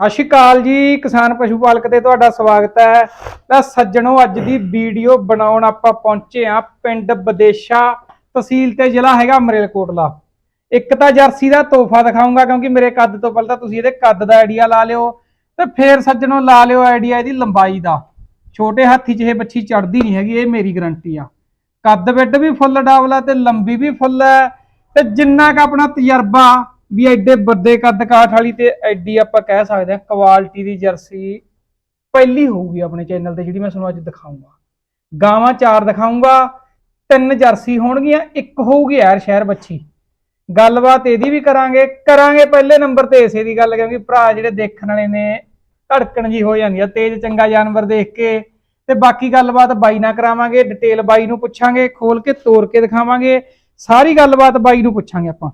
ਸਤਿ ਸ਼੍ਰੀ ਅਕਾਲ ਜੀ, ਕਿਸਾਨ ਪਸ਼ੂ ਪਾਲਕ ਤੇ ਤੁਹਾਡਾ ਸਵਾਗਤ ਹੈ। ਤਾਂ ਸੱਜਣੋ, ਅੱਜ ਦੀ ਵੀਡੀਓ ਬਣਾਉਣ ਆਪਾਂ ਪਹੁੰਚੇ ਆ ਪਿੰਡ ਬਦੇਸ਼ਾ ਤਹਿਸੀਲ ਤੇ, ਜ਼ਿਲ੍ਹਾ ਹੈਗਾ ਮਰੇਲਕੋਟਲਾ। ਇੱਕ ਤਾਂ ਜਰਸੀ ਦਾ ਤੋਹਫਾ ਦਿਖਾਉਂਗਾ ਕਿਉਂਕਿ ਮੇਰੇ ਕੱਦ ਤੋਂ ਪਹਿਲਾਂ ਤਾਂ ਤੁਸੀਂ ਇਹਦੇ ਕੱਦ ਦਾ ਆਈਡੀਆ ਲਾ ਲਿਓ ਤੇ ਫੇਰ ਸੱਜਣੋ ਲਾ ਲਿਓ ਆਈਡੀਆ ਇਹਦੀ ਲੰਬਾਈ ਦਾ। ਛੋਟੇ ਹਾਥੀ 'ਚ ਇਹ ਬੱਚੀ ਚੜਦੀ ਨਹੀਂ ਹੈਗੀ, ਇਹ ਮੇਰੀ ਗਰੰਟੀ ਆ। ਕੱਦ ਵਿੱਡ ਵੀ ਫੁੱਲ, ਡਾਵਲਾ ਤੇ ਲੰਬੀ ਵੀ ਫੁੱਲ ਹੈ ਤੇ ਜਿੰਨਾ ਕ ਆਪਣਾ ਤਜਰਬਾ ਵੀ ਐਡੇ ਵੱਡੇ ਕੱਦ ਕਾਠ ਵਾਲੀ ਤੇ ਐਡੀ ਆਪਾਂ ਕਹਿ ਸਕਦੇ ਆ ਕੁਆਲਿਟੀ ਦੀ ਜਰਸੀ ਪਹਿਲੀ ਹੋਊਗੀ ਆਪਣੇ ਚੈਨਲ ਤੇ, ਜਿਹੜੀ ਮੈਂ ਤੁਹਾਨੂੰ ਅੱਜ ਦਿਖਾਉਂਗਾ ਗਾਵਾਂ ਚਾਰ ਦਿਖਾਉਂਗਾ ਤਿੰਨ ਜਰਸੀ ਹੋਣਗੀਆਂ, ਇੱਕ ਹੋਊਗੀ ਯਾਰ ਸ਼ਹਿਰ ਬੱਚੀ ਗੱਲਬਾਤ ਇਹਦੀ ਵੀ ਕਰਾਂਗੇ ਕਰਾਂਗੇ ਪਹਿਲੇ ਨੰਬਰ ਤੇ ਇਸੇ ਦੀ ਗੱਲ, ਕਿਉਂਕਿ ਭਰਾ ਜਿਹੜੇ ਦੇਖਣ ਵਾਲੇ ਨੇ, ਧੜਕਣ ਜੀ ਹੋ ਜਾਂਦੀ ਆ, ਤੇਜ਼ ਚੰਗਾ ਜਾਨਵਰ ਦੇਖ ਕੇ। ਤੇ ਬਾਕੀ ਗੱਲਬਾਤ ਬਾਈ ਨਾਲ ਕਰਾਵਾਂਗੇ ਡਿਟੇਲ ਬਾਈ ਨੂੰ ਪੁੱਛਾਂਗੇ, ਖੋਲ ਕੇ ਤੋੜ ਕੇ ਦਿਖਾਵਾਂਗੇ। ਸਾਰੀ ਗੱਲਬਾਤ ਬਾਈ ਨੂੰ ਪੁੱਛਾਂਗੇ ਆਪਾਂ।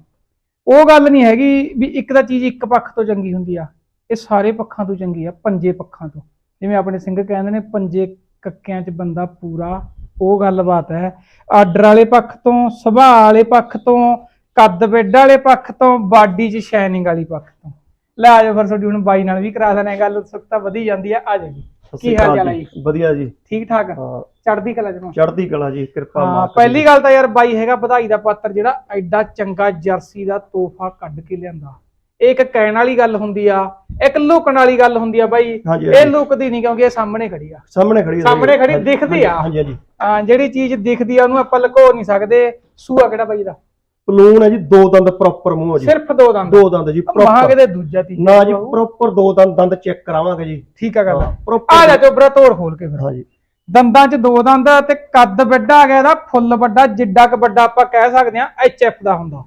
ਉਹ ਗੱਲ ਨਹੀਂ ਹੈਗੀ ਵੀ ਇੱਕ ਤਾਂ ਚੀਜ਼ ਇੱਕ ਪੱਖ ਤੋਂ ਚੰਗੀ ਹੁੰਦੀ ਆ, ਇਹ ਸਾਰੇ ਪੱਖਾਂ ਤੋਂ ਚੰਗੀ ਆ, ਪੰਜੇ ਪੱਖਾਂ ਤੋਂ। ਜਿਵੇਂ ਆਪਣੇ ਸਿੰਘ ਕਹਿੰਦੇ ਨੇ, ਪੰਜੇ ਕੱਕਿਆਂ 'ਚ ਬੰਦਾ ਪੂਰਾ, ਉਹ ਗੱਲਬਾਤ ਹੈ। ਆਰਡਰ ਵਾਲੇ ਪੱਖ ਤੋਂ, ਸੁਭਾਅ ਵਾਲੇ ਪੱਖ ਤੋਂ, ਕੱਦ ਬੈੱਡ ਵਾਲੇ ਪੱਖ ਤੋਂ, ਬਾਡੀ 'ਚ ਸ਼ਾਈਨਿੰਗ ਵਾਲੀ ਪੱਖ ਤੋਂ। ਲੈ ਆਜੋ ਫਿਰ ਤੁਹਾਡੀ ਹੁਣ ਬਾਈ ਨਾਲ ਵੀ ਕਰਾ ਦੇਣਾ ਗੱਲ ਉਤਸੁਕਤਾ ਵਧੀ ਜਾਂਦੀ ਆ ਆ ਜਾਓ ਕੀ ਹਾਲ ਚਾਲ ਹੈ ਜੀ? ਵਧੀਆ ਜੀ। ਠੀਕ ਠਾਕ? ਹਾਂ। ਚੜ੍ਹਦੀ ਕਲਾ ਜਮਾ ਚੜ੍ਹਦੀ ਕਲਾ ਜੀ ਕਿਰਪਾ ਹਾਂ ਮਾਲਕ ਪਹਿਲੀ। ਗੱਲ ਤਾਂ ਯਾਰ ਬਾਈ ਹੈਗਾ ਵਧਾਈ ਦਾ ਪਾਤਰ ਜਿਹੜਾ ਐਡਾ ਚੰਗਾ ਜਰਸੀ ਦਾ ਤੋਹਫਾ ਕੱਢ ਕੇ ਲਿਆਂਦਾ। ਇਹ ਇੱਕ ਕਹਿਣ ਵਾਲੀ ਗੱਲ ਹੁੰਦੀ ਆ ਇੱਕ ਲੁਕਣ ਵਾਲੀ ਗੱਲ ਹੁੰਦੀ ਆ ਬਾਈ। ਹਾਂਜੀ, ਇਹ ਹਾਂਜੀ। ਲੁਕਦੀ ਨਹੀਂ ਕਿਉਂਕਿ ਇਹ ਸਾਹਮਣੇ ਖੜੀ ਆ। ਸਾਹਮਣੇ ਖੜੀ ਹੈ ਸਾਹਮਣੇ ਖੜੀ ਹਾਂਜੀ, ਦਿਖਦੀ ਆ। ਹਾਂਜੀ ਹਾਂਜੀ। ਆ ਜਿਹੜੀ ਚੀਜ਼ ਦਿਖਦੀ ਆ ਉਹਨੂੰ ਆਪਾਂ ਲੁਕੋ ਨਹੀਂ ਸਕਦੇ। ਸੂਆ ਕਿਹੜਾ ਬਾਈ ਦਾ ਪਲੂਨ ਹੈ ਜੀ ਦੋ ਦੰਦ ਪ੍ਰੋਪਰ ਮੂੰਹ ਹੈ ਜੀ। ਸਿਰਫ ਦੋ ਦੰਦ? ਦੋ ਦੰਦ ਜੀ ਮਹਾਂ ਕਿਤੇ ਦੂਜਾ ਤੀਜਾ ਨਾ ਜੀ। ਪ੍ਰੋਪਰ ਦੋ ਦੰਦ ਦੰਦ ਚੈੱਕ ਕਰਾਵਾਂਗੇ ਜੀ। ਠੀਕ ਆ ਗੱਲ ਹਾਂ, ਆ ਜਾ। ਚੋਬਰਾ ਤੋੜ ਖੋਲ ਕੇ ਫਿਰ। ਹਾਂਜੀ। ਦੰਦਾਂ 'ਚ ਦੋ ਦੰਦ ਆ ਤੇ ਕੱਦ ਵੱਡਾ ਆ ਗਿਆ ਇਹਦਾ ਫੁੱਲ ਵੱਡਾ ਜਿੱਡਾ ਕ ਵੱਡਾ ਆਪਾਂ ਕਹਿ ਸਕਦੇ ਆ ਐਚਐਫ ਦਾ ਹੁੰਦਾ।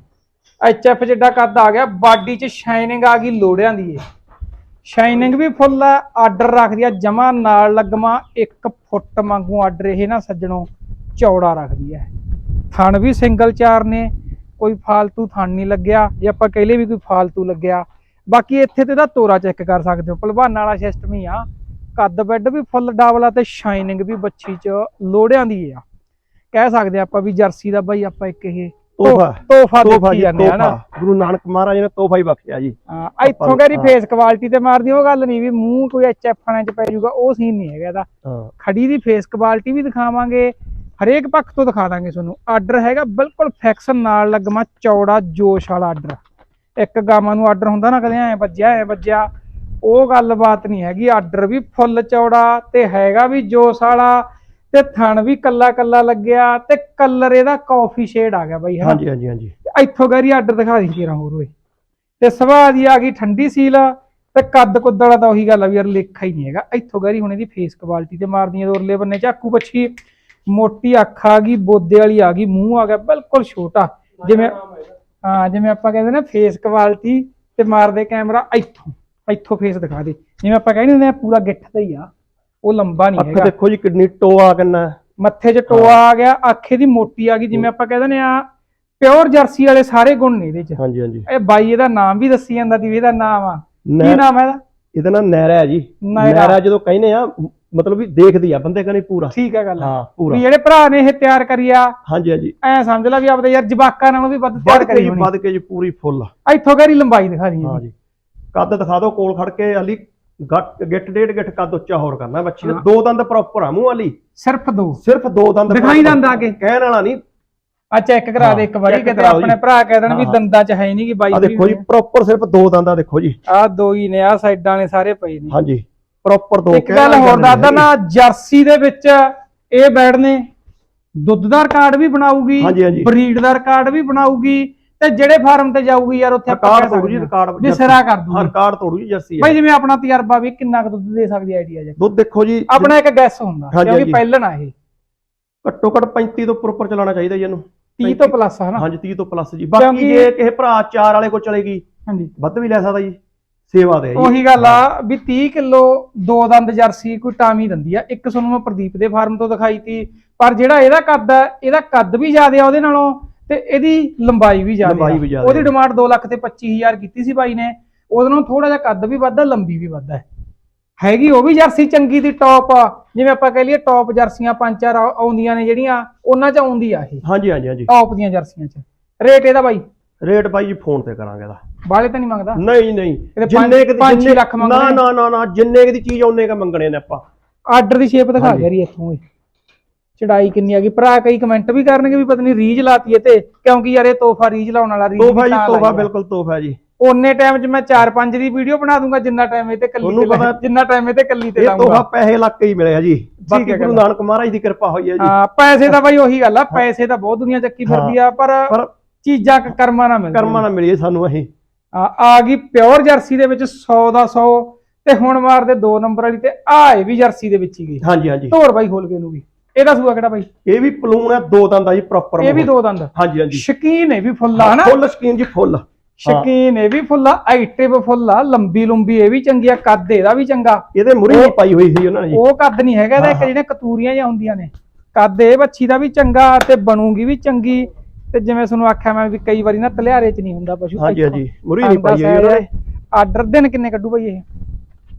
ਐਚਐਫ ਜਿੱਡਾ ਕੱਦ ਆ ਗਿਆ ਬਾਡੀ 'ਚ ਸ਼ਾਈਨਿੰਗ ਆ ਗਈ ਲੋੜਿਆਂ ਦੀ ਏ ਸ਼ਾਈਨਿੰਗ ਵੀ ਫੁੱਲ ਆ ਆਰਡਰ ਰੱਖਦੀ ਆ ਜਮਾ ਨਾਲ ਲੱਗਮਾ 1 ਫੁੱਟ ਵਾਂਗੂ ਆਰਡਰ ਇਹ ਨਾ ਸੱਜਣੋ ਚੌੜਾ ਰੱਖਦੀ ਹੈ ਥਣ ਵੀ ਸਿੰਗਲ ਚਾਰ ਨੇ ਕੋਈ ਫਾਲਤੂ ਥਣ ਨਹੀਂ ਲੱਗਿਆ ਜੇ ਆਪਾਂ ਕਹਿ ਲਈਏ ਵੀ ਕੋਈ ਫਾਲਤੂ ਲੱਗਿਆ ਬਾਕੀ ਇੱਥੇ ਤੇ ਇਹਦਾ ਤੋਰਾ ਚੈੱਕ ਕਰ ਸਕਦੇ ਹੋ ਭਲਵਾਨਾਂ ਵਾਲਾ ਸਿਸਟਮ ਹੀ ਆ। ਕੱਦ ਬੈੱਡ ਵੀ ਫੁੱਲ ਡਾਵਲਾ ਤੇ ਸ਼ਾਈਨਿੰਗ ਵੀ ਬੱਚੀ ਚ ਲੋੜਿਆਂ ਦੀ ਆ। ਕਹਿ ਸਕਦੇ ਆਪਾਂ ਵੀ ਜਰਸੀ ਦਾ ਬਾਈ ਆਪਾਂ ਇੱਕ ਇਹ ਤੋਹਫਾ। ਤੋਹਫਾ ਦੇਖੀ ਜਾਂਦੇ ਆ ਨਾ। ਗੁਰੂ ਨਾਨਕ ਮਹਾਰਾਜ ਨੇ ਤੋਹਫਾ ਹੀ ਬਖਸ਼ਿਆ ਜੀ। ਹਾਂ, ਇੱਥੋਂ ਹਾਂ। ਫੇਸ ਕੁਆਲਿਟੀ ਤੇ ਮਾਰਦੀ ਉਹ ਗੱਲ ਨਹੀਂ ਵੀ ਮੂੰਹ ਕੋਈ ਐਚਐਫ ਖਾਣੇ ਚ ਪੈ ਜਾਊਗਾ ਉਹ ਸੀਨ ਨਹੀਂ ਹੈਗਾ ਇਹਦਾ। ਖੜੀ ਦੀ ਫੇਸ ਕੁਆਲਿਟੀ ਵੀ ਦਿਖਾਵਾਂਗੇ ਹਰੇਕ ਪੱਖ ਤੋਂ ਦਿਖਾ ਦਾਂਗੇ ਤੁਹਾਨੂੰ। ਆਰਡਰ ਹੈਗਾ ਬਿਲਕੁਲ ਫੈਕਸ਼ਨ ਨਾਲ ਲੱਗਮਾ ਚੌੜਾ ਜੋਸ਼ ਵਾਲਾ ਆਰਡਰ। ਇੱਕ ਗਾਵਾਂ ਨੂੰ ਆਰਡਰ ਹੁੰਦਾ ਨਾ ਕਦੇ ਐ ਵੱਜਿਆ ਐ ਵੱਜਿਆ ਉਹ ਗੱਲਬਾਤ ਨਹੀਂ ਹੈਗੀ। ਆਰਡਰ ਵੀ ਫੁੱਲ ਚੌੜਾ ਤੇ ਹੈਗਾ ਵੀ ਜੋਸ਼ ਵਾਲਾ ਤੇ ਥਣ ਵੀ ਕੱਲਾ ਕੱਲਾ ਲੱਗਿਆ ਤੇ ਕਲਰ ਇਹਦਾ ਕਾਫੀ ਸ਼ੇਡ ਆ ਗਿਆ ਬਾਈ ਹਾਂਜੀ ਹਾਂਜੀ ਹਾਂਜੀ। ਇੱਥੋਂ ਗੈਰੀ ਆਰਡਰ ਦਿਖਾ ਦੀ ਤੇਰਾ ਹੋਰ ਓਏ। ਤੇ ਸੁਭਾਅ ਦੀ ਆ ਗਈ ਠੰਡੀ ਸੀਲ ਤੇ ਕੱਦ ਕੁੱਦ ਵਾਲਾ ਤਾਂ ਉਹੀ ਗੱਲ ਆ ਵੀ ਯਾਰ ਲੇਖਾ ਹੀ ਨਹੀਂ ਹੈਗਾ। ਇੱਥੋਂ ਗੈਰੀ ਹੁਣ ਇਹਦੀ ਫੇਸ ਕੁਆਲਿਟੀ ਤੇ ਮਾਰਦੀਆਂ ਉਰਲੇ ਬੰਨੇ ਝਾਕੂ ਬੱਛੀ ਮੋਟੀ ਅੱਖ ਆ ਗਈ ਬੋਦੇ ਵਾਲੀ ਆ ਗਈ ਮੂੰਹ ਆ ਗਿਆ ਬਿਲਕੁਲ ਛੋਟਾ। ਜਿਵੇਂ ਹਾਂ ਜਿਵੇਂ ਆਪਾਂ ਕਹਿੰਦੇ ਨਾ ਫੇਸ ਕੁਆਲਿਟੀ ਤੇ ਮਾਰਦੇ ਕੈਮਰਾ ਇੱਥੋਂ ਇੱਥੋਂ ਫੇਸ ਦਿਖਾ ਦੇ। ਜਿਵੇਂ ਆਪਾਂ ਕਹਿੰਦੇ ਹੁੰਦੇ ਆ ਪੂਰਾ ਗਿੱਠ ਦਾ ਹੀ ਆ। ਉਹ ਲੰਬਾ ਨਹੀਂ ਅੱਖ ਹੈਗਾ। ਦੇਖੋ ਜੀ ਕਿੰਨੀ ਟੋਆ ਕਿੰਨਾ। ਮੱਥੇ 'ਚ ਟੋਆ ਆ ਗਿਆ ਅੱਖੇ ਦੀ ਮੋਟੀ ਆ ਗਈ ਜਿਵੇਂ ਆਪਾਂ ਕਹਿੰਦੇ ਨੇ ਆ ਪਿਓਰ ਜਰਸੀ ਵਾਲੇ ਸਾਰੇ ਗੁਣ ਨੇ ਇਹਦੇ 'ਚ। ਹਾਂਜੀ ਹਾਂਜੀ। ਇਹ ਬਾਈ ਇਹਦਾ ਨਾਮ ਵੀ ਦੱਸੀ ਜਾਂਦਾ ਦੀ ਇਹਦਾ ਨਾਮ ਆ। ਕੀ ਨਾਮ ਹੈ ਇਹਦਾ? ਇਹਦਾ ਨਾਮ ਨਹਿਰਾ ਹੈ ਜੀ। ਨਹਿਰਾ ਜਦੋਂ ਕਹਿੰਦੇ ਆ ਮਤਲਬ ਵੀ ਦੇਖਦੀ ਆ ਬੰਦੇ ਕਨੇ ਪੂਰਾ। ਠੀਕ ਹੈ ਗੱਲ। ਹਾਂ ਵੀ ਪੂਰਾ ਜਿਹੜੇ ਭਰਾ ਨੇ ਇਹ ਤਿਆਰ ਕਰੀ ਆ ਹਾਂਜੀ ਹਾਂਜੀ। ਐ ਸਮਝ ਲੈ ਵੀ ਆਪਦੇ ਯਾਰ ਜਵਾਕਾਂ ਨਾਲੋਂ ਵੀ ਵੱਧ ਤਿਆਰ ਕਰੀ ਹੋਣੀ। ਵੱਧ ਕੇ ਜੀ ਪੂਰੀ ਫੁੱਲ। ਇੱਥੋਂ ਕਰੀ ਲੰਬਾਈ ਦਿਖਾ ਦੀ ਹਾਂ ਜੀ। ਕੱਦ ਦਿਖਾ ਦਿਓ ਕੋਲ ਖੜ ਕੇ ਅਲੀ ਗੱਟ ਗਿੱਟ ਡੇਢ ਗਿੱਟ ਕੱਦ ਉੱਚਾ ਹੋਰ ਕਰਨਾ ਬੱਚੀ ਦਾ। ਹਾਂ। ਦੋ ਦੰਦ ਪ੍ਰੋਪਰ ਆ ਮੂੰਹ ਵਾਲੀ। ਸਿਰਫ ਦੋ। ਸਿਰਫ ਦੋ ਦੰਦ ਦਿਖਾਈ। ਦੰਦ ਆ ਕੇ। ਕਹਿਣ ਵਾਲਾ ਨਹੀਂ। ਆ ਚੈੱਕ ਕਰਾ ਦੇ ਇੱਕ ਵਾਰੀ ਕਿਤੇ ਆਪਣੇ। ਭਰਾ ਕਹਿ ਦੇਣ ਵੀ। ਦੰਦਾਂ 'ਚ ਹੈ ਨਹੀਂ ਕਿ ਬਾਈ ਆ ਦੇਖੋ ਜੀ ਪ੍ਰੋਪਰ ਸਿਰਫ ਦੋ ਦੰਦ ਦੇਖੋ ਜੀ। ਆ ਦੋ ਹੀ ਨੇ ਆ ਸਾਈਡਾਂ ਨੇ ਸਾਰੇ ਪਏ ਨੇ। ਹਾਂਜੀ। ਪ੍ਰੋਪਰ ਦੋ ਇੱਕ ਗੱਲ ਹੋਰ ਦੱਸਦਾ। ਨਾ ਜਰਸੀ ਦੇ ਵਿੱਚ ਇਹ ਬੈਡ ਨੇ ਦੁੱਧ ਦਾ ਰਿਕਾਰਡ ਵੀ ਬਣਾਊਗੀ ਹਾਂਜੀ। ਬਰੀਡ ਦਾ ਰਿਕਾਰਡ ਵੀ ਬਣਾਊਗੀ ਤੇ ਜਿਹੜੇ ਫਾਰਮ ਤੇ ਜਾਊਗੀ ਯਾਰ ਉੱਥੇ ਆਪਾਂ ਕਹਿ ਜੀ ਸਕਦੇ ਰਿਕਾਰਡ ਵੀ ਸਿਰਾ ਕਰ ਦੂਗੀ। ਰਿਕਾਰਡ ਤੋੜੂ ਜੀ ਜਰਸੀ ਭਾਈ ਜਿਵੇਂ ਆਪਣਾ ਤਜਰਬਾ ਵੀ ਕਿੰਨਾ ਕੁ ਦੁੱਧ ਦੇ ਸਕਦੀ ਆਈਡੀਆ ਜੇ ਦੁੱਧ ਦੇਖੋ ਜੀ ਆਪਣਾ ਇੱਕ ਗੈਸ ਹੁੰਦਾ ਕਿਉਂਕਿ। ਪਹਿਲਣ ਆ ਇਹ। ਘੱਟੋ ਘੱਟ 35 ਤੋਂ ਉੱਪਰ ਉੱਪਰ ਚਲਾਉਣਾ ਚਾਹੀਦਾ ਜੀ ਇਹਨੂੰ। 30 ਤੋਂ ਪਲੱਸ ਹੈ ਨਾ। ਹਾਂਜੀ 30 ਤੋਂ ਪਲੱਸ ਜੀ। ਬਾਕੀ ਜੇ ਕਿਸੇ ਭਰਾ ਚਾਰ ਵਾਲੇ ਕੋ ਚਲੇਗੀ ਹਾਂਜੀ। ਵੱਧ ਵੀ ਲੈ ਸਕਦਾ ਜੀ। ਸੇਵਾ ਦੇ ਆ ਜੀ। ਉਹੀ ਗੱਲ ਆ ਵੀ 30 ਕਿਲੋ ਦੋ ਦੰਦ ਜਰਸੀ ਕੋਈ ਟਾਮੀ ਦਿੰਦੀ ਆ। ਇੱਕ ਤੁਹਾਨੂੰ ਮੈਂ ਪ੍ਰਦੀਪ ਦੇ ਫਾਰਮ ਤੋਂ ਦਿਖਾਈ ਤੀ ਪਰ ਜਿਹੜਾ ਇਹਦਾ ਕੱਦ ਆ ਇਹਦਾ ਕੱਦ ਵੀ ਜ਼ਿਆਦਾ ਆ ਉਹਦੇ ਨਾਲੋਂ ਤੇ ਇਹਦੀ ਲੰਬਾਈ ਵੀ ਜ਼ਿਆਦਾ ਲੰਬਾਈ ਆ। ਵੀ ਜ਼ਿਆਦਾ ਉਹਦੀ। ਡਿਮਾਂਡ 2 ਲੱਖ ਤੇ 25000 ਕੀਤੀ ਸੀ ਬਾਈ ਨੇ। ਉਹਦੇ ਨਾਲੋਂ ਥੋੜਾ ਜਿਹਾ ਕੱਦ ਵੀ ਵੱਧਦਾ ਲੰਬੀ ਵੀ ਵੱਧਦਾ ਹੈਗੀ ਉਹ ਵੀ ਜਰਸੀ ਚੰਗੀ ਦੀ ਟੌਪ ਜਿਵੇਂ ਆਪਾਂ ਕਹਿ ਲਈਏ ਟੌਪ ਜਰਸੀਆਂ ਪੰਜ ਚਾਰ ਆਉ- ਆਉਂਦੀਆਂ ਨੇ ਜਿਹੜੀਆਂ ਉਹਨਾਂ 'ਚ ਆਉਂਦੀ ਆ ਇਹ। ਹਾਂਜੀ ਹਾਂਜੀ ਹਾਂਜੀ। ਟੌਪ ਦੀਆਂ ਜਰਸੀਆਂ 'ਚ। ਰੇਟ ਇਹਦਾ ਬਾਈ? ਰੇਟ ਬਾਈ ਜੀ ਫੋਨ ਤੇ ਕਰਾਂਗੇ ਇਹਦਾ। ਬਾਲੇ ਤਾਂ ਨਹੀਂ ਮੰਗਦਾ? ਨਹੀਂ ਨਹੀਂ। ਜਿੰਨੇ ਕਿ ਜਿੰਨੇ ਲੱਖ ਮੰਗਦੇ ਨਾ ਨੇ। ਨਾ ਜਿੰਨੇ ਕੁ ਦੀ ਚੀਜ਼ ਉਹਨੇ ਕ ਮੰਗਣੇ ਨੇ ਆਪਾਂ। ਆਰਡਰ ਦੀ ਸ਼ੇਪ ਦਿਖਾ ਹਾਂਜੀ। ਗਿਆ ਰੀ ਇੱਥੋਂ ਇਹ ਚੜਾਈ ਕਿੰਨੀ ਆ ਗਈ। ਭਰਾ ਕਈ ਕਮੈਂਟ ਵੀ ਕਰਨਗੇ ਵੀ ਪਤਾ ਨਹੀਂ ਰੀਜ ਲਾਤੀ ਤੇ ਕਿਉਂਕਿ ਯਾਰ ਇਹ ਤੋਹਫਾ ਰੀਜ ਲਾਉਣ ਵਾਲਾ ਰੀਜ ਤੋਹਫਾ ਜੀ ਤੋਹਫਾ ਬਿਲਕੁਲ ਤੋਹਫਾ ਜੀ। ਉਹਨੇ ਟਾਈਮ 'ਚ ਮੈਂ 4-5 ਦੀ ਵੀਡੀਓ ਬਣਾ ਦੂੰਗਾ ਜਿੰਨਾ ਟਾਈਮ ਇਹ ਤੇ ਕੱਲੀ ਤੇ ਜਿੰਨਾ ਟਾਈਮ ਇਹ ਤੇ ਕੱਲੀ ਤੇ ਇਹ ਤੋਹਫਾ ਲਾਉਂਗਾ ਪੈਸੇ ਲੱਗ ਕੇ ਹੀ ਮਿਲਿਆ ਜੀ। ਬਾਕੀ ਗੁਰੂ। ਨਾਨਕ ਮਹਾਰਾਜ ਦੀ ਕਿਰਪਾ ਹੋਈ ਹੈ ਜੀ। ਹਾਂ ਪੈਸੇ ਦਾ ਬਾਈ ਉਹੀ ਗੱਲ ਆ ਪੈਸੇ ਤਾਂ ਬਹੁਤ ਦੁਨੀਆ ਚੱਕੀ ਫਿਰਦੀ ਆ ਪਰ ਚੀਜ਼ਾਂ ਕਰਮਾਂ ਨਾਲ ਮਿਲਦੀਆਂ ਕਰਮਾਂ ਨਾਲ ਮਿਲੀ ਹੈ ਸਾਨੂੰ ਅਸੀਂ। ਆ ਗਈ ਪਿਓਰ ਜਰਸੀ ਦੇ ਵਿੱਚ 100 ਦਾ 100 ਤੇ ਹੁਣ ਮਾਰਦੇ 2 ਨੰਬਰ ਵਾਲੀ ਤੇ ਆ ਇਹ ਵੀ ਜਰਸੀ ਦੇ ਵਿੱਚ ਹੀ ਗਈ। ਹਾਂਜੀ ਹਾਂਜੀ। ਧੋਰ ਬਾਈ ਖੋਲ ਕੇ ਇਹਨੂੰ ਵੀ। ਇਹਦਾ ਸੂਆ ਕਿਹੜਾ ਬਾਈ? ਇਹ ਵੀ ਪਲੂਨ ਹੈ ਦੋ ਦੰਦ ਆ ਜੀ ਪ੍ਰੋਪਰ ਇਹ ਵੀ ਦੋ ਦੰਦ। ਹਾਂਜੀ ਹਾਂਜੀ। ਸ਼ਕੀਨ ਇਹ ਵੀ ਫੁੱਲ ਹਨਾ? ਫੁੱਲ ਸਕੀਨ ਜੀ ਫੁੱਲ। ਸ਼ਕੀਨ ਇਹ ਵੀ ਫੁੱਲ ਆ ਐਕਟਿਵ ਫੁੱਲ ਲੰਬੀ ਲੰਬੀ ਇਹ ਵੀ ਚੰਗੀ ਆ ਕੱਦ ਇਹਦਾ ਵੀ ਚੰਗਾ। ਇਹਦੇ ਮੁਰੀ ਨਹੀਂ ਪਾਈ ਹੋਈ ਸੀ ਉਹਨਾਂ ਨੇ ਜੀ। ਉਹ ਕੱਦ ਨਹੀਂ ਹੈਗਾ ਇਹਦਾ ਇੱਕ ਹਾਂ, ਹਾਂ। ਜਿਹੜੀਆਂ ਕਤੂਰੀਆਂ ਜਾਂ ਹੁੰਦੀਆਂ ਨੇ। ਕੱਦ ਇਹ ਬੱਚੀ ਦਾ ਵੀ ਚੰਗਾ ਤੇ ਬਣੂਗੀ ਵੀ ਚੰਗੀ। ਤੇ ਜਿਵੇਂ ਤੁਹਾਨੂੰ ਆਖਿਆ ਮੈਂ ਵੀ ਕਈ ਵਾਰੀ ਨਾ ਤਲਿਆਰੇ ਚ ਨਹੀਂ ਹੁੰਦਾ ਪਸ਼ੂ ਹਾਂਜੀ ਹਾਂਜੀ ਮੁਰੀ ਨਹੀਂ ਪਾਈ ਹੋਈ ਉਹਨਾਂ ਨੇ। ਆਰਡਰ ਦਿਨ ਕਿੰਨੇ ਕੱਢੂ ਬਾਈ ਇਹ?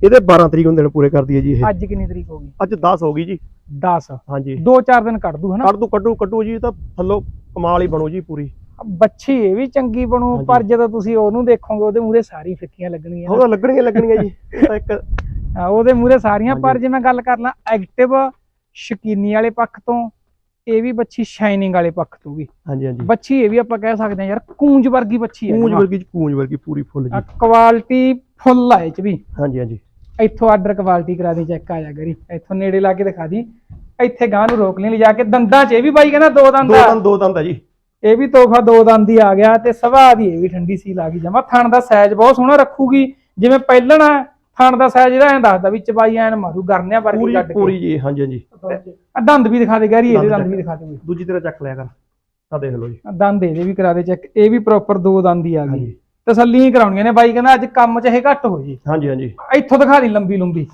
ਇਹਦੇ 12 ਤਰੀਕ ਨੂੰ ਦਿਨ ਪੂਰੇ ਕਰਦੀ ਹੈ ਜੀ ਇਹ। ਅੱਜ ਕਿੰਨੀ ਤਰੀਕ ਹੋ ਗਈ? ਅੱਜ 10 ਹੋ ਗਈ ਜੀ। 10 ਹਾਂਜੀ। ਦੋ ਚਾਰ ਦਿਨ ਕੱਢ ਦੂ ਹਨਾ ਕੱਢ ਦੂ ਕੱਢੂ ਕੱਢੂ ਜੀ ਤਾਂ ਥੱਲੋਂ ਕਮਾਲ ਹੀ ਬਣੂ ਜੀ ਪੂਰੀ। ਬੱਚੀ ਇਹ ਵੀ ਚੰਗੀ ਬਣੂ। ਪਰ ਜਦੋਂ ਤੁਸੀਂ ਉਹਨੂੰ ਦੇਖੋਗੇ ਉਹਦੇ ਮੂਰੇ ਸਾਰੀ ਫਿੱਕੀਆਂ ਲੱਗਣਗੀਆਂ ਉਹਦਾ ਲੱਗਣੀਆਂ ਲੱਗਣੀਆਂ ਜੀ। ਇੱਕ ਉਹਦੇ ਮੂਰੇ ਸਾਰੀਆਂ ਪਰ। ਜੇ ਮੈਂ ਗੱਲ ਕਰ ਲਾਂ ਐਕਟਿਵ ਸ਼ਕੀਨੀ ਵਾਲੇ ਪੱਖ ਤੋਂ ਇਹ ਵੀ ਬੱਚੀ ਸ਼ਾਈਨਿੰਗ ਵਾਲੇ ਪੱਖ ਤੋਂ ਵੀ। ਹਾਂਜੀ ਹਾਂਜੀ। ਬੱਚੀ ਇਹ ਵੀ ਆਪਾਂ ਕਹਿ ਸਕਦੇ ਹਾਂ ਯਾਰ ਕੂੰਜ ਵਰਗੀ ਬੱਚੀ ਹੈ। ਕੂੰਜ ਵਰਗੀ ਜੀ ਕੂੰਜ ਵਰਗੀ ਪੂਰੀ ਫੁੱਲ ਜੀ। ਕੁਆਲਿਟੀ ਫੁੱਲ ਆ ਇਹ ਚ ਵੀ। ਹਾਂਜੀ ਹਾਂਜੀ। ਇੱਥੋਂ ਆਰਡਰ ਕੁਆਲਿਟੀ ਕਰਾ ਦੀ ਚੈੱਕ ਆ ਜਾ ਕਰੀ। ਇੱਥੋਂ ਨੇੜੇ ਲਾ ਕੇ ਦਿਖਾ ਦੀ। ਇੱਥੇ ਗਾਂ ਨੂੰ ਰੋਕ ਲਈ ਲਿਜਾ ਕੇ ਦੰਦਾਂ 'ਚ ਇਹ ਵੀ ਬਾਈ ਕਹਿੰਦਾ ਦੋ ਦੰਦ ਦੋ ਆ ਦੰਦ ਦੋ ਦੰਦ ਆ ਜੀ। ਇਹ ਵੀ ਤੋਹਫਾ ਦੋ ਦੰਦ ਹੀ ਆ ਗਿਆ ਤੇ ਸੁਭਾਅ ਦੀ ਇਹ ਵੀ ਠੰਡੀ ਸੀਲ ਆ ਗਈ। ਜਮਾ ਥਣ ਦਾ ਸਾਈਜ਼ ਬਹੁਤ ਸੋਹਣਾ ਰੱਖੂਗੀ। ਜਿਵੇਂ ਪਹਿਲਣ ਆ ਥਣ ਦਾ ਸਾਈਜ਼ ਇਹਦਾ ਐਂ ਦੱਸਦਾ ਵੀ ਚਬਾਈ ਐਨ ਮਾਰੂ ਗਰਨਿਆਂ ਵਰਗੀ ਪੂਰੀ ਕੱਢ ਕੇ। ਪੂਰੀ ਜੀ ਹਾਂਜੀ ਹਾਂਜੀ। ਆ ਦੰਦ ਵੀ ਦਿਖਾ ਦੇ ਗੈਰੀ ਇਹਦੇ ਦੰਦ ਵੀ ਦਿਖਾ ਦੇ। ਦੂਜੀ ਤਰ੍ਹਾਂ ਚੱਕ ਲਿਆ ਕਰ। ਆ ਦੇਖ ਲਓ ਜੀ। ਆਹ ਦੰਦ ਇਹਦੇ ਵੀ ਕਰਾ ਦੇ ਚੈੱਕ। ਇਹ ਵੀ ਪ੍ਰੋਪਰ ਦੋ ਦੰਦ ਹੀ ਆ ਗਈ ਹਾਂਜੀ। ਤਸੱਲੀ ਹੀ ਕਰਾਉਣੀਆਂ ਨੇ। ਬਾਈ ਕਹਿੰਦਾ ਅੱਜ ਕੰਮ ਚਾਹੇ ਘੱਟ ਹੋ ਜੀ। ਹਾਂਜੀ ਹਾਂਜੀ। ਇੱਥੋਂ ਦਿਖਾ ਦੀ ਲੰਬੀ ਲੰਬੀ।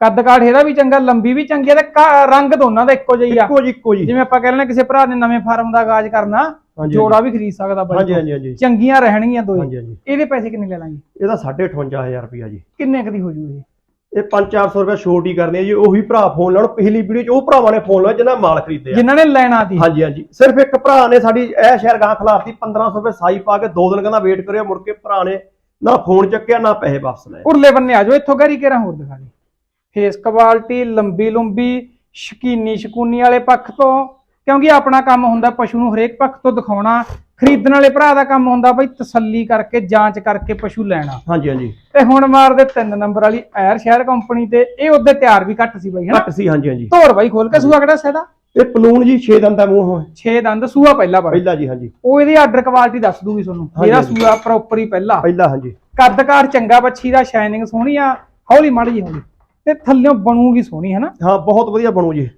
ਕੱਦ ਕਾਠ ਇਹਦਾ ਵੀ ਚੰਗਾ ਲੰਬੀ ਵੀ ਚੰਗੀ ਹੈ ਤੇ ਕਾ- ਰੰਗ ਦੋਨਾਂ ਦਾ ਇੱਕੋ ਜਿਹਾ ਹੀ ਆ। ਇੱਕੋ ਜੀ ਇੱਕੋ ਜੀ। ਜਿਵੇਂ ਆਪਾਂ ਕਹਿ ਲੈਣਾ ਕਿਸੇ ਭਰਾ ਨੇ ਨਵੇਂ ਫਾਰਮ ਦਾ ਆਗਾਜ਼ ਕਰਨਾ ਹਾਂਜੀ ਜੋੜਾ ਵੀ ਖਰੀਦ ਸਕਦਾ ਬਾਈ ਹਾਂਜੀ। ਹਾਂਜੀ ਹਾਂਜੀ। ਚੰਗੀਆਂ ਰਹਿਣਗੀਆਂ ਦੋਏ। ਹਾਂਜੀ ਹਾਂਜੀ। ਇਹਦੇ ਪੈਸੇ ਕਿੰਨੇ ਲੈ ਲਾਂਗੇ? ਇਹਦਾ 58500 ਰੁਪਿਆ ਜੀ। ਕਿੰਨੇ ਕਦੀ ਹੋ ਜੂ ਇਹ ਇਹ 5-400 ਰੁਪਏ ਛੋਟ ਹੀ ਕਰਨੇ ਆ ਜੀ। ਉਹੀ ਭਰਾ ਫੋਨ ਲਾਉਣ ਪਿਛਲੀ ਵੀਡੀਓ 'ਚ ਉਹ ਭਰਾਵਾਂ ਨੇ ਫੋਨ ਲਾਇਆ ਜਿਨ੍ਹਾਂ ਮਾਲ ਖਰੀਦਿਆ। ਜਿਨ੍ਹਾਂ ਨੇ ਲੈਣਾ ਦੀ ਹਾਂਜੀ ਹਾਂਜੀ। ਸਿਰਫ ਇੱਕ ਭਰਾ ਨੇ ਸਾਡੀ ਇਹ ਸ਼ਹਿਰ ਗਾਂ ਖਿਲਾਫਤੀ 1500 ਰੁਪਏ ਸਾਈ ਪਾ ਕੇ ਦੋ ਦਿਨ ਕਹਿੰਦਾ ਵੇਟ ਕਰਿਓ ਮੁੜ ਕੇ ਭਰਾ ਨੇ ਨਾ ਫੋਨ ਚੱਕਿਆ ਨਾ ਪੈਸੇ ਵਾਪਸ ਲਏ। ਉਰਲੇ ਬੰਨੇ ਆ ਜਾਓ ਇੱਥੋਂ ਗਰੀ ਕੇਰਾ ਹੋਰ ਦਿਖਾ ਦੇ? ਫੇਸ ਕੁਆਲਿਟੀ ਲੰਬੀ ਲੰਬੀ ਸ਼ਕੀਨੀ ਸ਼ਕੂਨੀ ਵਾਲੇ ਪੱਖ ਤੋਂ ਕਿਉਂਕਿ ਆਪਣਾ ਕੰਮ ਹੁੰਦਾ ਪਸ਼ੂ ਨੂੰ ਹਰੇਕ ਪੱਖ ਤੋਂ ਦਿਖਾਉਣਾ ਖਰੀਦਣ ਵਾਲੇ ਭਰਾ ਦਾ ਕੰਮ ਹੁੰਦਾ ਬਈ ਤਸੱਲੀ ਕਰਕੇ ਜਾਂਚ ਕਰਕੇ ਪਸ਼ੂ ਲੈਣਾ। ਹਾਂਜੀ ਹਾਂਜੀ। ਤੇ ਹੁਣ ਮਾਰਦੇ 3 ਨੰਬਰ ਵਾਲੀ ਐਰ ਸ਼ਹਿਰ ਕੰਪਨੀ ਤੇ ਇਹ ਉਹਦੇ ਤਿਆਰ ਵੀ ਘੱਟ ਸੀ ਬਾਈ ਹਨਾ? ਘੱਟ ਸੀ ਹਾਂਜੀ ਹਾਂਜੀ। ਧੋੜ ਬਾਈ ਖੋਲ ਕੇ ਸੂਆ ਕਿਹੜਾ ਸੈਦਾ ਇਹ ਪਲੂਨ ਜੀ 6 ਦੰਦ ਦਾ ਮੂੰਹ ਹੋਏ। 6 ਦੰਦ ਸੂਆ ਪਹਿਲਾ ਬਾਈ ਪਹਿਲਾ ਜੀ ਹਾਂਜੀ। ਉਹ ਇਹਦੀ ਆਰਡਰ ਕੁਆਲਿਟੀ ਦੱਸ ਦੂਗੀ ਤੁਹਾਨੂੰ। ਇਹਦਾ। ਸੂਆ ਪ੍ਰੋਪਰ ਹੀ ਪਹਿਲਾ। ਪਹਿਲਾ ਹਾਂਜੀ। ਕੱਦ ਕਾਠ ਚੰਗਾ ਬੱਚੀ ਦਾ ਸ਼ਾਈਨਿੰਗ ਸੋਹਣੀ ਆ ਹੌਲੀ ਮਾੜੀ ਜਿਹੀ ਹੌਲੀ ਤੇ ਥੱਲਿਓਂ ਬਣੂਗੀ ਸੋਹਣੀ ਹਨਾ? ਹਾਂ ਬਹੁਤ ਵਧੀਆ ਬਣੂ ਜੀ।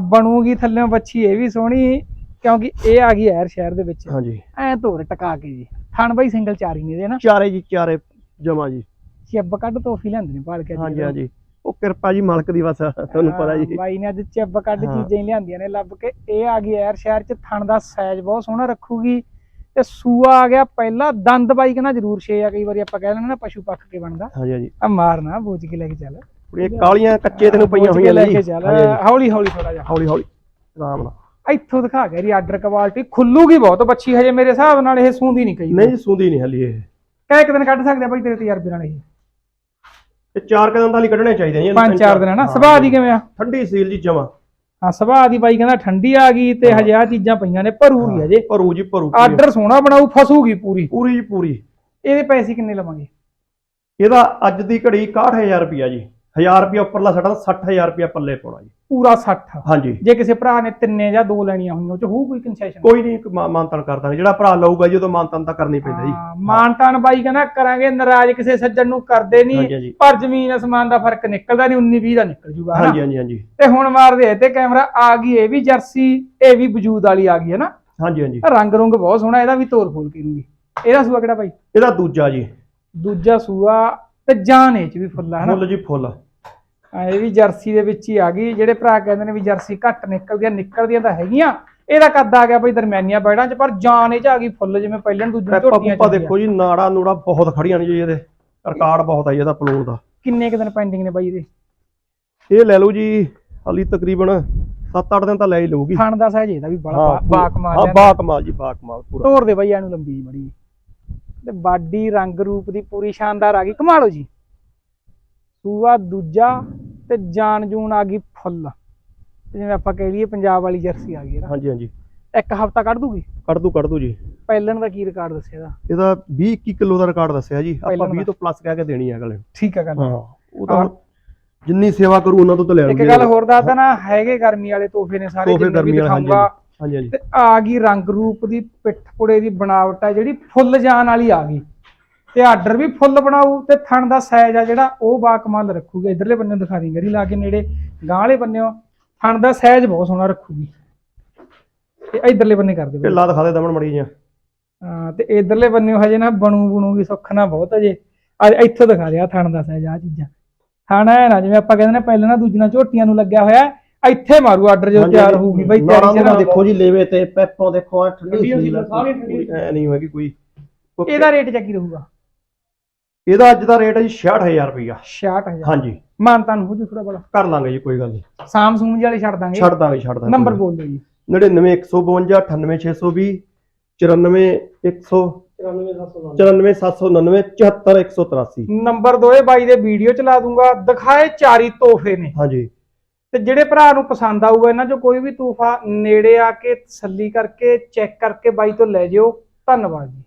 ਬਣੂਗੀ ਥੱਲਿਓਂ ਬੱਚੀ ਇਹ ਵੀ ਸੋਹਣੀ ਕਿਉਂਕਿ ਇਹ ਆ ਗਈ ਐਰ ਸ਼ਹਿਰ ਦੇ ਵਿੱਚ। ਹਾਂਜੀ। ਐ ਧੋਰ ਟਕਾ ਕੇ ਜੀ। ਥਣ ਬਾਈ ਸਿੰਗਲ ਚਾਰ ਹੀ ਨੇ ਇਹਦੇ ਨਾ। ਚਾਰੇ ਜੀ ਚਾਰੇ ਜਮਾ ਜੀ। ਚੱਬ ਕੱਢ ਤੋਫੀ ਲਿਆਂਦੇ ਨੇ ਪਾਲ ਕੇ ਹਾਂਜੀ ਹਾਂਜੀ। ਉਹ ਕਿਰਪਾ ਜੀ ਮਾਲਕ ਦੀ ਬਸ ਤੁਹਾਨੂੰ ਪਤਾ ਜੀ। ਬਾਈ ਨੇ ਅੱਜ ਚੱਬ ਕੱਢ। ਚੀਜ਼ਾਂ ਹੀ ਲਿਆਂਦੀਆਂ ਨੇ ਲੱਭ ਕੇ ਇਹ ਆ ਗਈ ਐਰ ਸ਼ਹਿਰ ਚ। ਥਣ ਦਾ ਸਾਈਜ਼ ਬਹੁਤ ਸੋਹਣਾ ਰੱਖੂਗੀ। ਤੇ ਸੂਆ ਆ ਗਿਆ ਪਹਿਲਾ ਦੰਦ ਬਾਈ ਕਹਿੰਦਾ ਜ਼ਰੂਰ ਛੇ ਆ ਕਈ ਵਾਰੀ ਆਪਾਂ ਕਹਿ ਲੈਣਾ ਨਾ ਪਸ਼ੂ ਪੱਕ ਕੇ ਬਣਦਾ। ਹਾਂਜੀ ਹਾਂਜੀ। ਆ ਮਾਰਨਾ ਬੋਝ ਕੇ ਲੈ ਕੇ ਚੱਲ। ਇਹ ਕਾਲੀਆਂ ਕੱਚੇ ਤੈਨੂੰ ਪਈਆਂ ਕੇ ਹੋਈਆਂ ਲੈ ਨੇ ਕੇ ਜੀ। ਚੱਲ। ਹੌਲੀ ਹੌਲੀ ਥੋੜਾ ਜਿਹਾ। ਹੌਲੀ ਹੌਲੀ। ਆਰਾਮ ਨਾਲ। ਇੱਥੋਂ ਦਿਖਾ ਗਿਆ ਰੀ ਆਰਡਰ ਕੁਆਲਿਟੀ ਖੁੱਲੂਗੀ ਬਹੁਤ ਬੱਚੀ ਹਜੇ ਮੇਰੇ ਹਿਸਾਬ ਨਾਲ ਇਹ ਸੂੰਦੀ ਨਹੀਂ ਕਈ ਨਹੀਂ ਸੁੰਦੀ ਨਹੀਂ ਹਲੀ ਇਹ। ਕਹਿ ਇੱਕ ਦਿਨ ਕੱਢ ਸਕਦੇ ਆ ਬਾਈ ਤੇਰੇ ਤਜਰਬੇ ਨਾਲ ਇਹ। ਇਹ ਚਾਰ ਕਦਮ ਵਾਲੀ ਕੱਢਣੇ ਚਾਹੀਦੇ ਆ ਜੀ ਪੰਜ ਚਾਰ ਦਿਨ ਹੈ ਨਾ। ਸੁਭਾਅ ਦੀ ਕਿਵੇਂ ਆ? ਠੰਡੀ ਸੀਲ ਜੀ ਜਮਾ। ਹਾਂ ਸੁਭਾਅ ਦੀ ਬਾਈ ਕਹਿੰਦਾ ਠੰਡੀ ਆ ਗਈ ਤੇ ਹਜੇ ਆ ਚੀਜ਼ਾਂ ਪਈਆਂ ਨੇ ਭਰੂਗੀ ਹਜੇ। ਭਰੂ ਜੀ ਭਰੂ। ਆਰਡਰ ਸੋਹਣਾ ਬਣਾਉ ਫਸੂਗੀ ਪੂਰੀ। ਪੂਰੀ ਜੀ ਪੂਰੀ। ਇਹਦੇ ਪੈਸੇ ਕਿੰਨੇ ਲਵਾਂਗੇ? ਇਹਦਾ ਅੱਜ ਦੀ ਘੜੀ 61000 ਰੁਪਿਆ ਜੀ। 1000 ਰੁਪਿਆ ਉੱਪਰਲਾ ਸਾਡਾ 60000 ਰੁਪਿਆ ਪੱਲੇ ਪਾਉਣਾ ਜੀ। ਪੂਰਾ 60 ਹਾਂਜੀ। ਜੇ ਕਿਸੇ ਭਰਾ ਨੇ ਤਿੰਨੇ ਜਾਂ ਦੋ ਲੈਣੀਆਂ ਹੋਈਆਂ ਉਹ ਚ ਹੋਊ ਕੋਈ ਕੰਸੈਸ਼ਨ ਕੋਈ ਨਹੀਂ ਮਾਨਤਨ ਕਰ ਦਾਂਗੇ। ਜਿਹੜਾ ਭਰਾ ਲਊਗਾ ਜੀ ਉਦੋਂ ਮਾਨਤਨ ਤਾਂ ਕਰਨੀ ਪੈਂਦਾ ਜੀ। ਮਾਨਤਾਨ ਬਾਈ ਕਹਿੰਦਾ ਕਰਾਂਗੇ ਨਾਰਾਜ਼ ਕਿਸੇ ਸੱਜਣ ਨੂੰ ਕਰਦੇ ਨਹੀਂ। ਪਰ ਜ਼ਮੀਨ ਅਸਮਾਨ ਦਾ ਫ਼ਰਕ ਨਿਕਲਦਾ ਨਹੀਂ 19 20 ਦਾ ਨਿਕਲ ਜੂਗਾ? ਹਾਂਜੀ ਹਾਂਜੀ ਹਾਂਜੀ। ਤੇ ਹੁਣ ਮਾਰਦੇ ਤੇ ਕੈਮਰਾ ਆ ਗਈ ਇਹ ਵੀ ਜਰਸੀ ਇਹ ਵੀ ਵਜੂਦ ਵਾਲੀ ਆ ਗਈ ਹੈ ਨਾ ਹਾਂਜੀ ਹਾਂਜੀ। ਰੰਗ ਰੁੰਗ ਬਹੁਤ ਸੋਹਣਾ ਇਹਦਾ ਵੀ ਤੋਰ ਫੋਲ ਕਰੂਗੀ। ਇਹਦਾ ਸੂਆ ਕਿਹੜਾ ਭਾਈ ਇਹਦਾ ਦੂਜਾ ਜੀ। ਦੂਜਾ ਸੂਆ ਤੇ ਜਾਨ ਇਹ ਚ ਵੀ ਫੁੱਲਾ ਹੈ ਨਾ ਫੁੱਲ ਜੀ ਫੁੱਲ। ਹਾਂ, ਇਹ ਵੀ ਜਰਸੀ ਦੇ ਵਿੱਚ ਹੀ ਆ ਗਈ। ਜਿਹੜੇ ਭਰਾ ਕਹਿੰਦੇ ਨੇ ਵੀ ਜਰਸੀ ਘੱਟ ਨਿਕਲਦੀਆਂ ਨਿਕਲਦੀਆਂ ਤਾਂ ਹੈਗੀਆਂ। ਇਹਦਾ ਕੱਦ ਆ ਗਿਆ ਬਈ ਦਰਮਿਆਨੀਆਂ ਬੈੜਾਂ ਚ ਪਰ ਜਾਨ ਇਹ ਚ ਆ ਗਈ ਫੁੱਲ ਜਿਵੇਂ ਪਹਿਲਾਂ ਦੂਜੀ ਪੈਪਾ ਝੋਟੀਆਂ ਪੁੱਪਾ ਚ ਦੇਖੋ ਜੀ ਨਾੜਾ ਨੂੜਾ ਬਹੁਤ ਖੜੀਆਂ ਨੇ ਜੀ ਇਹਦੇ। ਰਿਕਾਰਡ ਬਹੁਤ ਆ ਜੀ ਇਹਦਾ ਪਲੂਨ ਦਾ। ਕਿੰਨੇ ਕੁ ਦਿਨ ਪੈਂਡਿੰਗ ਨੇ ਬਾਈ ਇਹਦੇ? ਇਹ ਲੈ ਲਓ ਜੀ ਹਾਲੀ ਤਕਰੀਬਨ 7-8 ਦਿਨ ਤਾਂ ਲੈ ਹੀ ਲਊਗੀ। ਖਾਣ ਦਾ ਸਹਿਜ ਇਹਦਾ ਵੀ ਬੜਾ ਬਾ- ਬਾ ਕਮਾਲ ਹਾਂ ਹੈ ਬਾ ਕਮਾਲ ਜੀ ਬਾ ਕਮਾਲ ਪੂਰਾ। ਤੋਰ ਦੇ ਬਾਈ ਇਹਨੂੰ ਲੰਬੀ ਮੜੀ ਤੇ ਬਾਡੀ ਰੰਗ ਰੂਪ ਦੀ ਪੂਰੀ ਸ਼ਾਨਦਾਰ ਆ ਗਈ। ਕਮਾਲੋ ਜੀ। ਸੂਆ ਦੂਜਾ ਤੇ ਜਾਨ ਜੂਨ ਆ ਗਈ ਫੁੱਲ। ਜਿਵੇਂ ਆਪਾਂ ਕਹਿ ਲਈਏ ਪੰਜਾਬ ਵਾਲੀ ਜਰਸੀ ਆ ਗਈ ਇਹਦਾ। ਹਾਂਜੀ ਹਾਂਜੀ। ਇੱਕ ਹਫਤਾ ਕੱਢ ਦੂਗੀ? ਕੱਢ ਦੂ ਕੱਢ ਦੂ ਜੀ। ਪਹਿਲਣ ਦਾ ਕੀ ਰਿਕਾਰਡ ਦੱਸਿਆ ਇਹਦਾ? ਇਹਦਾ 20 21 ਕਿਲੋ ਦਾ ਰਿਕਾਰਡ ਦੱਸਿਆ ਜੀ। ਆਪਾਂ ਪਹਿਲਾਂ 20 ਤੋਂ ਪਲੱਸ ਕਹਿ ਕੇ ਦੇਣੀ ਹੈ ਅਗਲੇ ਨੂੰ। ਠੀਕ ਆ ਗੱਲ। ਹਾਂ ਉਹ ਤਾਂ ਜਿੰਨੀ ਸੇਵਾ ਕਰੂ ਉਹਨਾਂ ਤੋਂ ਤਾਂ ਲੈ ਇੱਕ ਲੂਗੇ ਗੱਲ ਹੋਰ ਦੱਸਦਾ ਨਾ ਹੈਗੇ ਗਰਮੀ ਵਾਲੇ ਤੋਹਫੇ ਨੇ ਸਾਰੇ ਜਿੰਨੇ ਵੀ ਦਿਖਾਊਂਗਾ। ਹਾਂਜੀ ਹਾਂਜੀ। ਤੇ ਆ ਗਈ ਰੰਗ ਰੂਪ ਦੀ ਪਿੱਠ ਪੁੜੇ ਦੀ ਬਣਾਵਟ ਹੈ ਜਿਹੜੀ ਫੁੱਲ ਜਾਨ ਵਾਲੀ ਆ ਗਈ। ਤੇ ਆਰਡਰ ਵੀ ਫੁੱਲ ਬਣਾਊ ਤੇ ਥਣ ਦਾ ਸਾਈਜ਼ ਆ ਜਿਹੜਾ ਉਹ ਬਾ ਕਮਾਲ ਰੱਖੂਗਾ। ਇਧਰਲੇ ਬੰਨੇ ਦਿਖਾ ਦੀ ਗਰੀ ਲਾ ਕੇ ਨੇੜੇ ਗਾਂ ਵਾਲੇ ਬੰਨਿਓ। ਥਣ ਦਾ ਸਾਈਜ਼ ਬਹੁਤ ਸੋਹਣਾ ਰੱਖੂਗੀ। ਤੇ ਇਧਰਲੇ ਬੰਨੇ ਕਰ ਦੇ ਇਹ ਲਾ ਦਿਖਾ ਦੇ ਦਮਨ ਮੜੀ ਜੀ ਹਾਂ ਤੇ ਇਧਰਲੇ ਬੰਨਿਓ ਹਜੇ ਨਾ ਬਣੂ ਬਣੂਗੀ ਸੁੱਖ ਨਾ ਬਹੁਤ ਹਜੇ। ਅੱਜ ਇੱਥੋਂ ਦਿਖਾ ਦਿਆ ਥਣ ਦਾ ਸਾਈਜ਼ ਆ ਚੀਜ਼ਾਂ। ਥਣ ਹੈ ਨਾ ਜਿਵੇਂ ਆਪਾਂ ਕਹਿੰਦੇ ਨੇ ਪਹਿਲਾਂ ਨਾ ਦੂਜੀਆਂ ਝੋਟੀਆਂ ਨੂੰ ਲੱਗਿਆ ਹੋਇਆ ਇੱਥੇ ਮਾਰੂ ਆਰਡਰ ਜਦੋਂ ਤਿਆਰ ਹੋਊਗੀ ਬਈ ਤਿਆਰੀ ਨਾ ਦੇਖੋ ਜੀ ਲੇਵੇ ਤੇ ਪੈਪੋਂ ਦੇਖੋ ਠੰਡੀ ਸੀਲ ਆ, ਠੰਡੀ ਕੋਈ ਐ ਨਹੀਂ ਹੋਏਗੀ ਕੋਈ। ਇਹਦਾ ਰੇਟ ਚੱਕੀ ਰਹੂਗਾ। ਇਹਦਾ ਅੱਜ ਦਾ ਰੇਟ ਹੈ ਜੀ 66000 ਰੁਪਇਆ 66000 ਹਾਂਜੀ। ਮਾਨਤਾਨ ਹੋ ਜੂ ਥੋੜਾ ਬੜਾ। ਕਰ ਲਾਂਗੇ ਜੀ ਕੋਈ ਗੱਲ ਨਹੀਂ। ਸਾਮ ਸੂਮ ਜਿਹੇ ਵਾਲੇ ਛੱਡ ਦਾਂਗੇ। ਛੱਡ ਦਾਂਗੇ ਛੱਡ ਦਾਂਗੇ। ਨੰਬਰ ਬੋਲ ਦਿਓ ਜੀ। 99 152 98620 94 100 94 799 74 183 ਨੰਬਰ ਦੋਏ ਬਾਈ ਦੇ ਵੀਡੀਓ ਚ ਲਾ ਦੂੰਗਾ। ਦਿਖਾਏ ਚਾਰੀ ਤੋਹਫੇ ਨੇ। ਹਾਂਜੀ। ਤੇ ਜਿਹੜੇ ਭਰਾ ਨੂੰ ਪਸੰਦ ਆਊਗਾ ਇਹਨਾਂ ਚੋਂ ਕੋਈ ਵੀ ਤੋਹਫਾ ਨੇੜੇ ਆ ਕੇ ਤਸੱਲੀ ਕਰਕੇ ਚੈੱਕ ਕਰਕੇ ਬਾਈ ਤੋਂ ਲੈ ਜਿਓ। ਧੰਨਵਾਦ ਜੀ।